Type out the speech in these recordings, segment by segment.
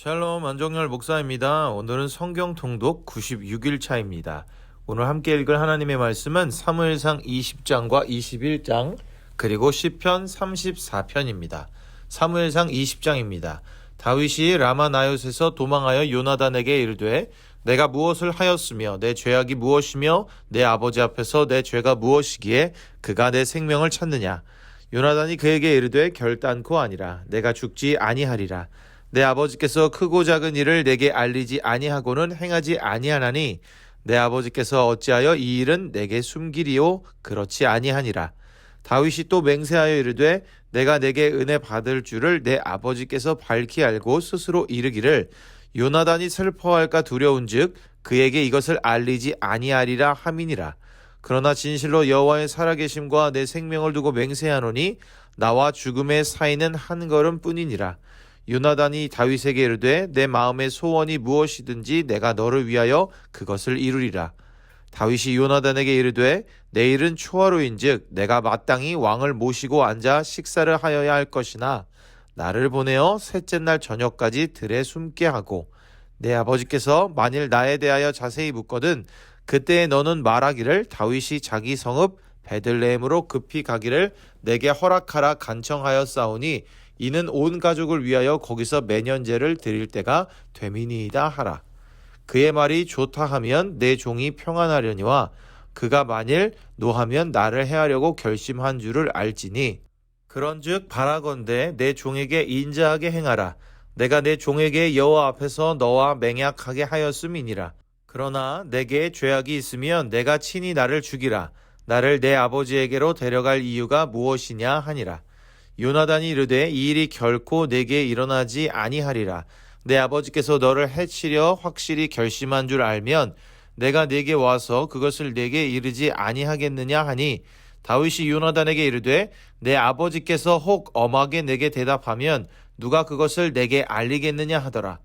샬롬 안정열 목사입니다. 오늘은 성경 통독 96일 차입니다. 오늘 함께 읽을 하나님의 말씀은 사무엘상 20장과 21장 그리고 시편 34편입니다. 사무엘상 20장입니다. 다윗이 라마 나요스에서 도망하여 요나단에게 이르되 내가 무엇을 하였으며 내 죄악이 무엇이며 내 아버지 앞에서 내 죄가 무엇이기에 그가 내 생명을 찾느냐 요나단이 그에게 이르되 결단코 아니라 내가 죽지 아니하리라 내 아버지께서 크고 작은 일을 내게 알리지 아니하고는 행하지 아니하나니 내 아버지께서 어찌하여 이 일은 내게 숨기리요 그렇지 아니하니라. 다윗이 또 맹세하여 이르되 내가 내게 은혜 받을 줄을 내 아버지께서 밝히 알고 스스로 이르기를 요나단이 슬퍼할까 두려운즉 그에게 이것을 알리지 아니하리라 함이니라. 그러나 진실로 여호와의 살아계심과 내 생명을 두고 맹세하노니 나와 죽음의 사이는 한 걸음뿐이니라 요나단이 다윗에게 이르되 내 마음의 소원이 무엇이든지 내가 너를 위하여 그것을 이루리라. 다윗이 요나단에게 이르되 내일은 초하루인즉 내가 마땅히 왕을 모시고 앉아 식사를 하여야 할 것이나 나를 보내어 셋째 날 저녁까지 들에 숨게 하고 내 아버지께서 만일 나에 대하여 자세히 묻거든 그때에 너는 말하기를 다윗이 자기 성읍 베들레헴으로 급히 가기를 내게 허락하라 간청하였사오니 이는 온 가족을 위하여 거기서 매년제를 드릴 때가 되미니이다 하라. 그의 말이 좋다 하면 내 종이 평안하려니와 그가 만일 노하면 나를 해하려고 결심한 줄을 알지니 그런즉 바라건대 내 종에게 인자하게 행하라. 내가 내 종에게 여호와 앞에서 너와 맹약하게 하였음이니라. 그러나 내게 죄악이 있으면 내가 친히 나를 죽이라. 나를 내 아버지에게로 데려갈 이유가 무엇이냐 하니라. 요나단이 이르되 이 일이 결코 내게 일어나지 아니하리라. 내 아버지께서 너를 해치려 확실히 결심한 줄 알면 내가 내게 와서 그것을 내게 이르지 아니하겠느냐 하니 다윗이 요나단에게 이르되 내 아버지께서 혹 엄하게 내게 대답하면 누가 그것을 내게 알리겠느냐 하더라.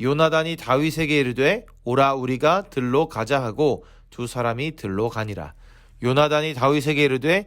요나단이 다윗에게 이르되 오라 우리가 들로 가자 하고 두 사람이 들로 가니라. 요나단이 다윗에게 이르되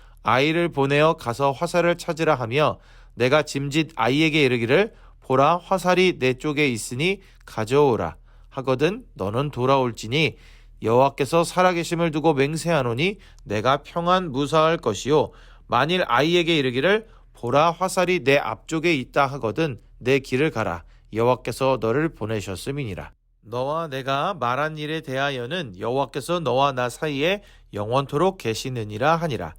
아이를 보내어 가서 화살을 찾으라 하며 내가 짐짓 아이에게 이르기를 보라 화살이 내 쪽에 있으니 가져오라 하거든 너는 돌아올지니 여호와께서 살아계심을 두고 맹세하노니 내가 평안 무사할 것이요 만일 아이에게 이르기를 보라 화살이 내 앞쪽에 있다 하거든 내 길을 가라. 여호와께서 너를 보내셨음이니라. 너와 내가 말한 일에 대하여는 여호와께서 너와 나 사이에 영원토록 계시느니라 하니라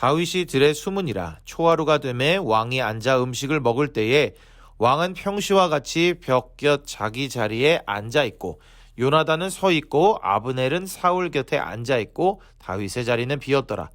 다윗이 들에 숨으니라 초하루가 되매 왕이 앉아 음식을 먹을 때에 왕은 평시와 같이 벽 곁 자기 자리에 앉아 있고 요나단은 서 있고 아브넬은 사울 곁에 앉아 있고 다윗의 자리는 비었더라.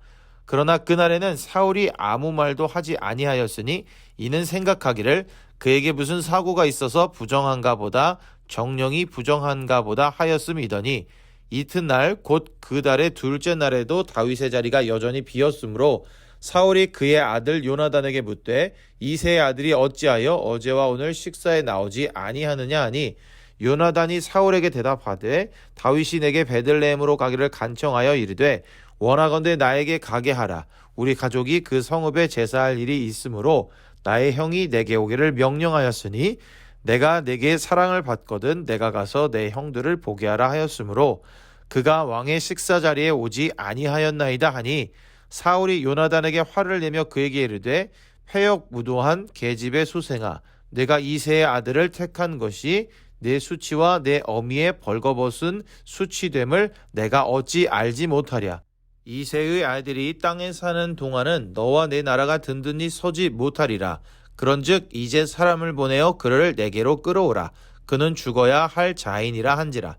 그러나 그날에는 사울이 아무 말도 하지 아니하였으니 이는 생각하기를 그에게 무슨 사고가 있어서 부정한가 보다 정령이 부정한가 보다 하였음이더니 이튿날 곧 그 달의 둘째 날에도 다윗의 자리가 여전히 비었으므로 사울이 그의 아들 요나단에게 묻되 이세 아들이 어찌하여 어제와 오늘 식사에 나오지 아니하느냐 하니 요나단이 사울에게 대답하되 다윗이 내게 베들레헴으로 가기를 간청하여 이르되 원하건대 나에게 가게 하라. 우리 가족이 그 성읍에 제사할 일이 있으므로 나의 형이 내게 오기를 명령하였으니 내가 내게 사랑을 받거든 내가 가서 내 형들을 보게 하라 하였으므로 그가 왕의 식사 자리에 오지 아니하였나이다 하니 사울이 요나단에게 화를 내며 그에게 이르되 패역 무도한 계집의 소생아 내가 이세의 아들을 택한 것이 내 수치와 내 어미의 벌거벗은 수치됨을 내가 어찌 알지 못하랴. 이세의 아들이 땅에 사는 동안은 너와 내 나라가 든든히 서지 못하리라 그런즉 이제 사람을 보내어 그를 내게로 끌어오라. 그는 죽어야 할 자인이라 한지라.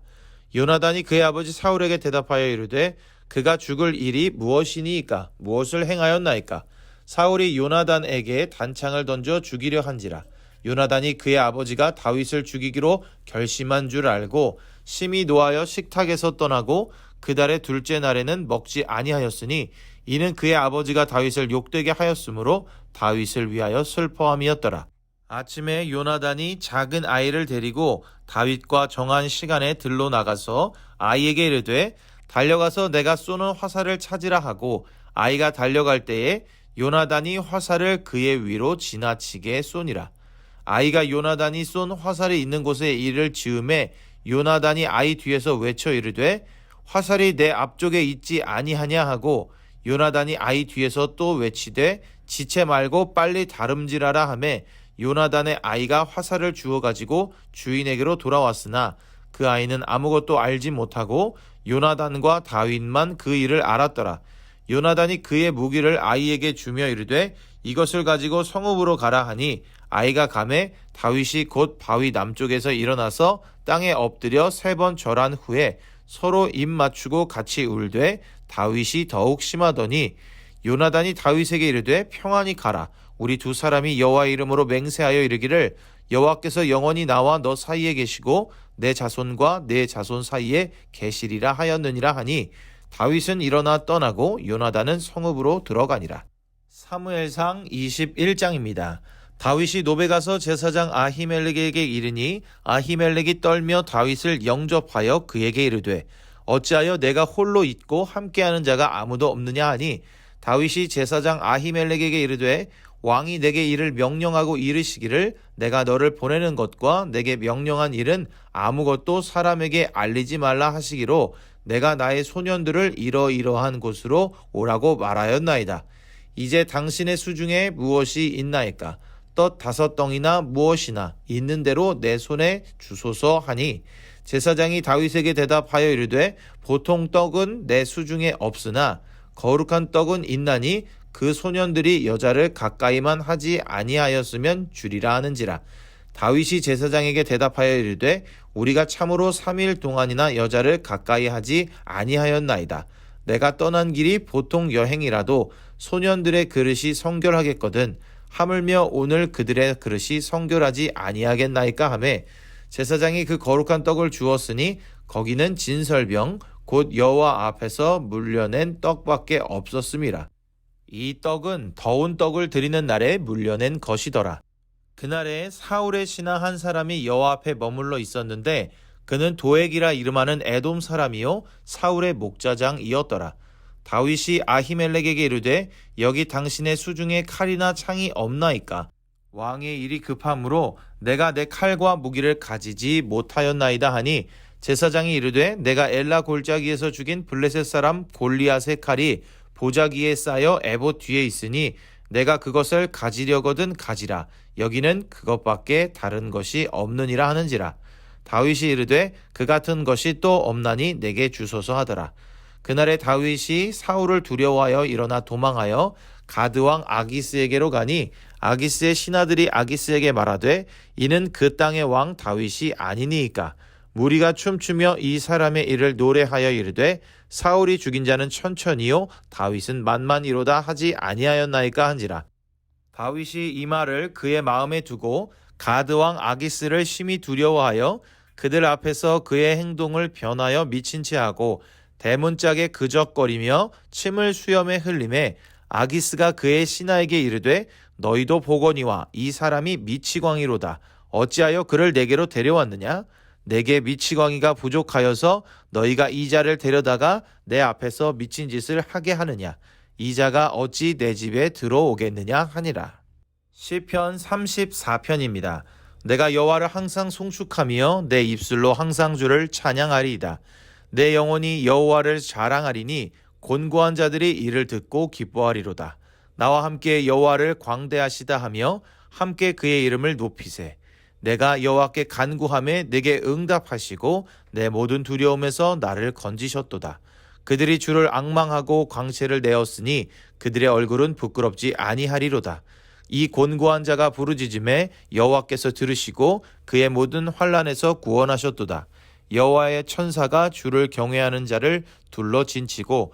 요나단이 그의 아버지 사울에게 대답하여 이르되 그가 죽을 일이 무엇이니이까? 무엇을 행하였나이까? 사울이 요나단에게 단창을 던져 죽이려 한지라. 요나단이 그의 아버지가 다윗을 죽이기로 결심한 줄 알고 심히 노하여 식탁에서 떠나고 그 달의 둘째 날에는 먹지 아니하였으니 이는 그의 아버지가 다윗을 욕되게 하였으므로 다윗을 위하여 슬퍼함이었더라 아침에 요나단이 작은 아이를 데리고 다윗과 정한 시간에 들로 나가서 아이에게 이르되 달려가서 내가 쏘는 화살을 찾으라 하고 아이가 달려갈 때에 요나단이 화살을 그의 위로 지나치게 쏘니라. 아이가 요나단이 쏜 화살이 있는 곳에 이를 지음에 요나단이 아이 뒤에서 외쳐 이르되 화살이 내 앞쪽에 있지 아니하냐 하고 요나단이 아이 뒤에서 또 외치되 지체 말고 빨리 다름질하라 하매 요나단의 아이가 화살을 주워 가지고 주인에게로 돌아왔으나 그 아이는 아무것도 알지 못하고 요나단과 다윗만 그 일을 알았더라. 요나단이 그의 무기를 아이에게 주며 이르되 이것을 가지고 성읍으로 가라 하니 아이가 감에 다윗이 곧 바위 남쪽에서 일어나서 땅에 엎드려 세 번 절한 후에 서로 입 맞추고 같이 울되 다윗이 더욱 심하더니 요나단이 다윗에게 이르되 평안히 가라 우리 두 사람이 여호와 이름으로 맹세하여 이르기를 여호와께서 영원히 나와 너 사이에 계시고 내 자손과 내 자손 사이에 계시리라 하였느니라 하니 다윗은 일어나 떠나고 요나단은 성읍으로 들어가니라. 사무엘상 21장입니다. 다윗이 노베 가서 제사장 아히멜렉에게 이르니 아히멜렉이 떨며 다윗을 영접하여 그에게 이르되 어찌하여 내가 홀로 있고 함께하는 자가 아무도 없느냐 하니 다윗이 제사장 아히멜렉에게 이르되 왕이 내게 이를 명령하고 이르시기를 내가 너를 보내는 것과 내게 명령한 일은 아무것도 사람에게 알리지 말라 하시기로 내가 나의 소년들을 이러이러한 곳으로 오라고 말하였나이다. 이제 당신의 수중에 무엇이 있나이까? 떡 다섯 덩이나 무엇이나 있는 대로 내 손에 주소서 하니 제사장이 다윗에게 대답하여 이르되 보통 떡은 내 수중에 없으나 거룩한 떡은 있나니 그 소년들이 여자를 가까이만 하지 아니하였으면 주리라 하는지라. 다윗이 제사장에게 대답하여 이르되 우리가 참으로 3일 동안이나 여자를 가까이 하지 아니하였나이다. 내가 떠난 길이 보통 여행이라도 소년들의 그릇이 성결하겠거든. 하물며 오늘 그들의 그릇이 성결하지 아니하겠나이까 하매 제사장이 그 거룩한 떡을 주었으니 거기는 진설병 곧 여호와 앞에서 물려낸 떡밖에 없었음이라. 이 떡은 더운 떡을 드리는 날에 물려낸 것이더라. 그날에 사울의 신하 한 사람이 여호와 앞에 머물러 있었는데 그는 도액이라 이름하는 에돔 사람이요 사울의 목자장이었더라. 다윗이 아히멜렉에게 이르되 여기 당신의 수중에 칼이나 창이 없나이까 왕의 일이 급함으로 내가 내 칼과 무기를 가지지 못하였나이다 하니 제사장이 이르되 내가 엘라 골짜기에서 죽인 블레셋 사람 골리앗의 칼이 보자기에 쌓여 에봇 뒤에 있으니 내가 그것을 가지려거든 가지라. 여기는 그것밖에 다른 것이 없느니라 하는지라. 다윗이 이르되 그 같은 것이 또 없나니 내게 주소서 하더라. 그날에 다윗이 사울을 두려워하여 일어나 도망하여 가드 왕 아기스에게로 가니 아기스의 신하들이 아기스에게 말하되 이는 그 땅의 왕 다윗이 아니니이까. 무리가 춤추며 이 사람의 일을 노래하여 이르되 사울이 죽인 자는 천천히요 다윗은 만만이로다 하지 아니하였나이까 한지라. 다윗이 이 말을 그의 마음에 두고 가드 왕 아기스를 심히 두려워하여 그들 앞에서 그의 행동을 변하여 미친 채 하고 대문짝에 그적거리며 침을 수염에 흘림에 아기스가 그의 신하에게 이르되 너희도 보거니와 이 사람이 미치광이로다 어찌하여 그를 내게로 데려왔느냐 내게 미치광이가 부족하여서 너희가 이자를 데려다가 내 앞에서 미친 짓을 하게 하느냐 이자가 어찌 내 집에 들어오겠느냐 하니라. 시편 34편입니다. 내가 여호와를 항상 송축하며 내 입술로 항상 주를 찬양하리이다. 내 영혼이 여호와를 자랑하리니 곤고한 자들이 이를 듣고 기뻐하리로다. 나와 함께 여호와를 광대하시다 하며 함께 그의 이름을 높이세. 내가 여호와께 간구함에 내게 응답하시고 내 모든 두려움에서 나를 건지셨도다. 그들이 주를 악망하고 광채를 내었으니 그들의 얼굴은 부끄럽지 아니하리로다. 이 곤고한 자가 부르짖음에 여호와께서 들으시고 그의 모든 환란에서 구원하셨도다. 여호와의 천사가 주를 경외하는 자를 둘러 진치고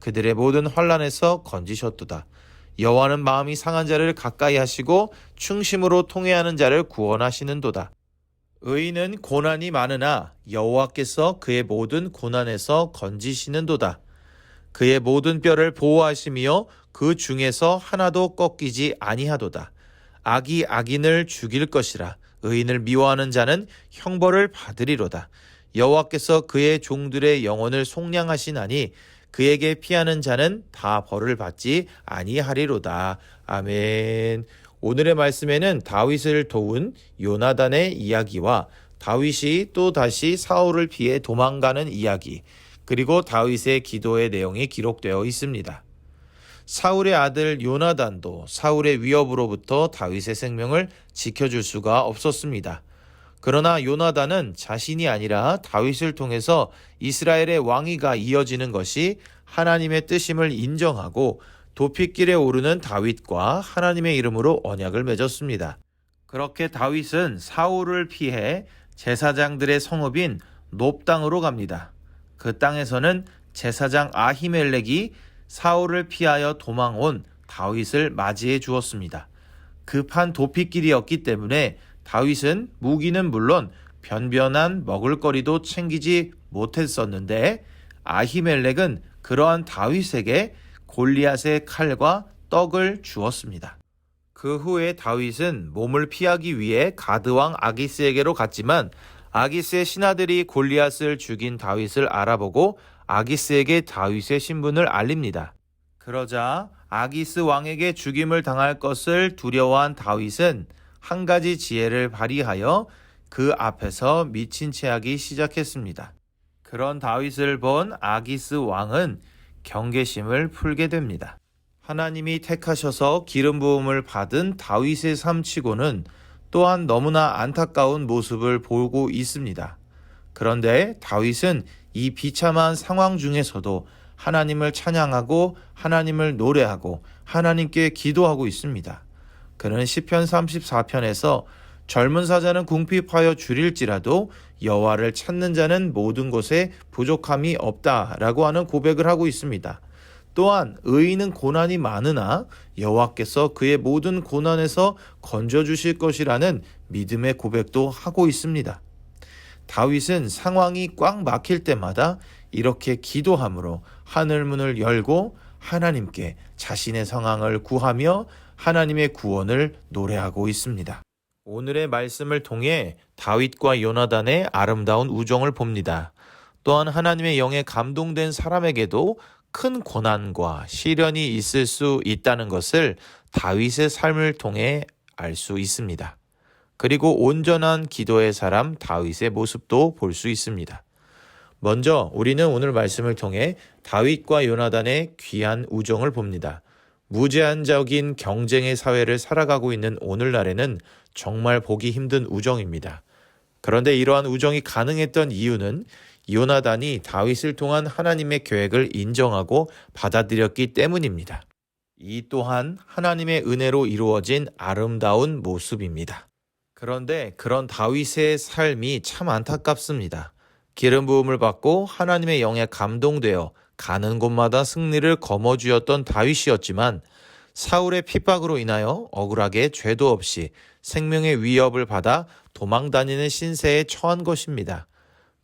그들의 모든 환란에서 건지셨도다. 여호와는 마음이 상한 자를 가까이 하시고 충심으로 통회하는 자를 구원하시는도다. 의인은 고난이 많으나 여호와께서 그의 모든 고난에서 건지시는도다. 그의 모든 뼈를 보호하시며 그 중에서 하나도 꺾이지 아니하도다. 악이 악인을 죽일 것이라 의인을 미워하는 자는 형벌을 받으리로다. 여호와께서 그의 종들의 영혼을 속량하시나니 그에게 피하는 자는 다 벌을 받지 아니하리로다. 아멘. 오늘의 말씀에는 다윗을 도운 요나단의 이야기와 다윗이 또 다시 사울을 피해 도망가는 이야기, 그리고 다윗의 기도의 내용이 기록되어 있습니다. 사울의 아들 요나단도 사울의 위협으로부터 다윗의 생명을 지켜줄 수가 없었습니다. 그러나 요나단은 자신이 아니라 다윗을 통해서 이스라엘의 왕위가 이어지는 것이 하나님의 뜻임을 인정하고 도핏길에 오르는 다윗과 하나님의 이름으로 언약을 맺었습니다. 그렇게 다윗은 사울을 피해 제사장들의 성읍인 높 땅으로 갑니다. 그 땅에서는 제사장 아히멜렉이 사울을 피하여 도망온 다윗을 맞이해 주었습니다. 급한 도피길이었기 때문에 다윗은 무기는 물론 변변한 먹을거리도 챙기지 못했었는데 아히멜렉은 그러한 다윗에게 골리앗의 칼과 떡을 주었습니다. 그 후에 다윗은 몸을 피하기 위해 가드왕 아기스에게로 갔지만 아기스의 신하들이 골리앗을 죽인 다윗을 알아보고 아기스에게 다윗의 신분을 알립니다. 그러자 아기스 왕에게 죽임을 당할 것을 두려워한 다윗은 한 가지 지혜를 발휘하여 그 앞에서 미친 채 하기 시작했습니다. 그런 다윗을 본 아기스 왕은 경계심을 풀게 됩니다. 하나님이 택하셔서 기름 부음을 받은 다윗의 삶치고는 또한 너무나 안타까운 모습을 보고 있습니다. 그런데 다윗은 이 비참한 상황 중에서도 하나님을 찬양하고 하나님을 노래하고 하나님께 기도하고 있습니다. 그는 시편 34편에서 젊은 사자는 궁핍하여 줄일지라도 여호와를 찾는 자는 모든 곳에 부족함이 없다라고 하는 고백을 하고 있습니다. 또한 의인은 고난이 많으나 여호와께서 그의 모든 고난에서 건져 주실 것이라는 믿음의 고백도 하고 있습니다. 다윗은 상황이 꽉 막힐 때마다 이렇게 기도함으로 하늘 문을 열고 하나님께 자신의 상황을 구하며 하나님의 구원을 노래하고 있습니다. 오늘의 말씀을 통해 다윗과 요나단의 아름다운 우정을 봅니다. 또한 하나님의 영에 감동된 사람에게도 큰 고난과 시련이 있을 수 있다는 것을 다윗의 삶을 통해 알 수 있습니다. 그리고 온전한 기도의 사람 다윗의 모습도 볼 수 있습니다. 먼저 우리는 오늘 말씀을 통해 다윗과 요나단의 귀한 우정을 봅니다. 무제한적인 경쟁의 사회를 살아가고 있는 오늘날에는 정말 보기 힘든 우정입니다. 그런데 이러한 우정이 가능했던 이유는 요나단이 다윗을 통한 하나님의 계획을 인정하고 받아들였기 때문입니다. 이 또한 하나님의 은혜로 이루어진 아름다운 모습입니다. 그런데 그런 다윗의 삶이 참 안타깝습니다. 기름 부음을 받고 하나님의 영에 감동되어 가는 곳마다 승리를 거머쥐었던 다윗이었지만 사울의 핍박으로 인하여 억울하게 죄도 없이 생명의 위협을 받아 도망 다니는 신세에 처한 것입니다.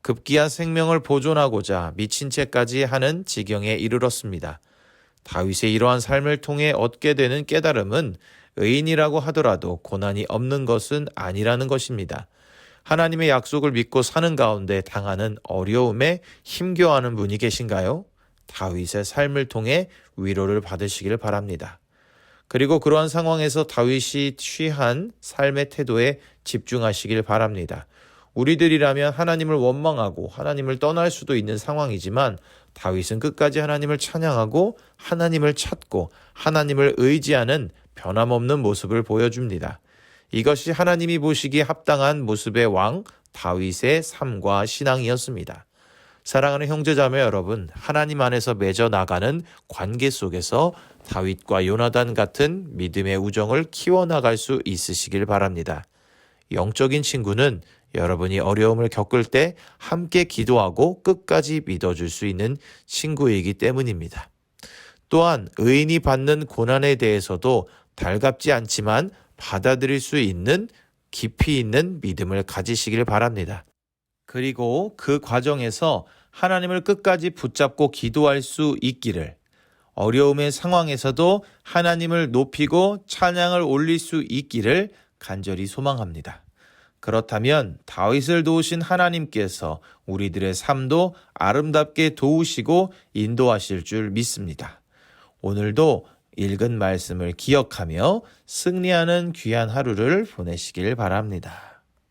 급기야 생명을 보존하고자 미친 채까지 하는 지경에 이르렀습니다. 다윗의 이러한 삶을 통해 얻게 되는 깨달음은 의인이라고 하더라도 고난이 없는 것은 아니라는 것입니다. 하나님의 약속을 믿고 사는 가운데 당하는 어려움에 힘겨워하는 분이 계신가요? 다윗의 삶을 통해 위로를 받으시길 바랍니다. 그리고 그러한 상황에서 다윗이 취한 삶의 태도에 집중하시길 바랍니다. 우리들이라면 하나님을 원망하고 하나님을 떠날 수도 있는 상황이지만 다윗은 끝까지 하나님을 찬양하고 하나님을 찾고 하나님을 의지하는 변함없는 모습을 보여줍니다. 이것이 하나님이 보시기에 합당한 모습의 왕 다윗의 삶과 신앙이었습니다. 사랑하는 형제자매 여러분, 하나님 안에서 맺어 나가는 관계 속에서 다윗과 요나단 같은 믿음의 우정을 키워나갈 수 있으시길 바랍니다. 영적인 친구는 여러분이 어려움을 겪을 때 함께 기도하고 끝까지 믿어줄 수 있는 친구이기 때문입니다. 또한 의인이 받는 고난에 대해서도 달갑지 않지만 받아들일 수 있는 깊이 있는 믿음을 가지시길 바랍니다. 그리고 그 과정에서 하나님을 끝까지 붙잡고 기도할 수 있기를 어려움의 상황에서도 하나님을 높이고 찬양을 올릴 수 있기를 간절히 소망합니다. 그렇다면 다윗을 도우신 하나님께서 우리들의 삶도 아름답게 도우시고 인도하실 줄 믿습니다. 오늘도 읽은 말씀을 기억하며 승리하는 귀한 하루를 보내시길 바랍니다.